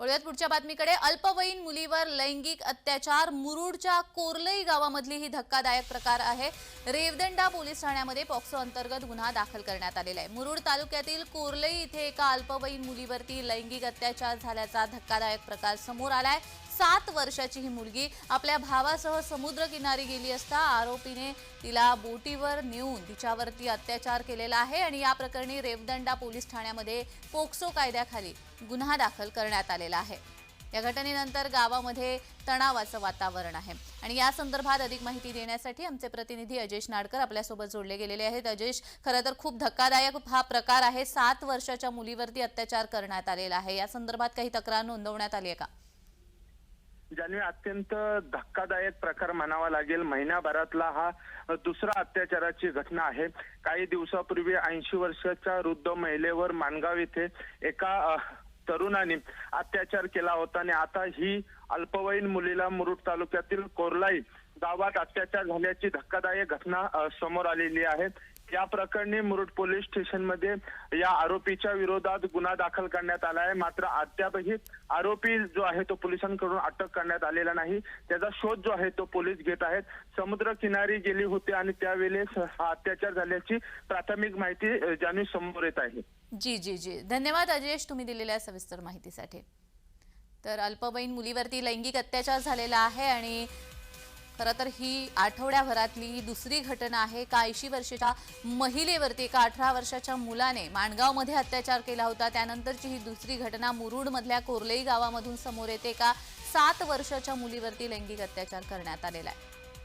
वळूयात पुढच्या बातमीकडे. अल्पवयीन मुलीवर लैंगिक अत्याचार. मुरुडच्या कोर्लई गावामधली ही धक्कादायक प्रकार आहे. रेवदंडा पोलीस ठाण्यामध्ये पॉक्सो अंतर्गत गुन्हा दाखल करण्यात आलेला आहे. मुरुड तालुक्यातील कोर्लई इथे एका अल्पवयीन मुलीवरती लैंगिक अत्याचार झाल्याचा धक्कादायक प्रकार समोर आलाय. सात वर्षाची ही मुलगी आपल्या भावासह समुद्रकिनारी गेली असता आरोपीने तिला बोटीवर नेऊन तिच्यावरती अत्याचार केलेला आहे आणि या प्रकरणी रेवदंडा पोलीस ठाण्यामध्ये पोक्सो कायद्याखाली गुन्हा दाखल करण्यात आलेला आहे. या घटनेनंतर गावामध्ये तणावाचं वातावरण आहे. आणि या संदर्भात अधिक माहिती देण्यासाठी आमचे प्रतिनिधी अजेश नाडकर आपल्यासोबत जोडले गेलेले आहेत. अजेश खरं तर खूप धक्कादायक हा प्रकार आहे. सात वर्षाच्या मुलीवरती अत्याचार करण्यात आलेला आहे. या संदर्भात काही तक्रार नोंदवण्यात आली आहे का? ज्याने अत्यंत धक्कादायक प्रकार म्हणावा लागेल महिन्याभरातला हा दुसरा अत्याचाराची घटना आहे. काही दिवसापूर्वी ऐंशी वर्षाच्या वृद्ध महिलेवर माणगाव येथे एका तरुणाने अत्याचार केला होता आणि आता ही अल्पवयीन मुलीला मुरुड तालुक्यातील कोरलाई गावात अत्याचार झाल्याची धक्कादायक घटना समोर आलेली आहे. या प्रकरणी मुरुड पोलीस स्टेशनमध्ये या आरोपीच्या विरोधात गुन्हा दाखल करण्यात आला आहे. मात्र अद्यापही आरोपी जो आहे तो पोलिसांकडून अटक करण्यात आलेला नाही. त्याचा शोध जो आहे तो पोलीस घेत आहेत. समुद्र किनारी गेली होती आणि त्यावेळेस हा अत्याचार झाल्याची प्राथमिक माहिती अ, ज्यांनी समोर येत आहे. जी जी जी. धन्यवाद अजयेश तुम्ही दिलेल्या सविस्तर माहितीसाठी. तर अल्पवयीन मुलीवरती लैंगिक अत्याचार झालेला आहे आणि खरं तर ही आठवड्याभरातली ही दुसरी घटना आहे. का ऐंशी वर्षाच्या महिलेवरती एका अठरा वर्षाच्या मुलाने माणगावमध्ये अत्याचार केला होता त्यानंतरची ही दुसरी घटना मुरुडमधल्या कोर्लेई गावामधून समोर येते का सात वर्षाच्या मुलीवरती लैंगिक अत्याचार करण्यात आलेला आहे?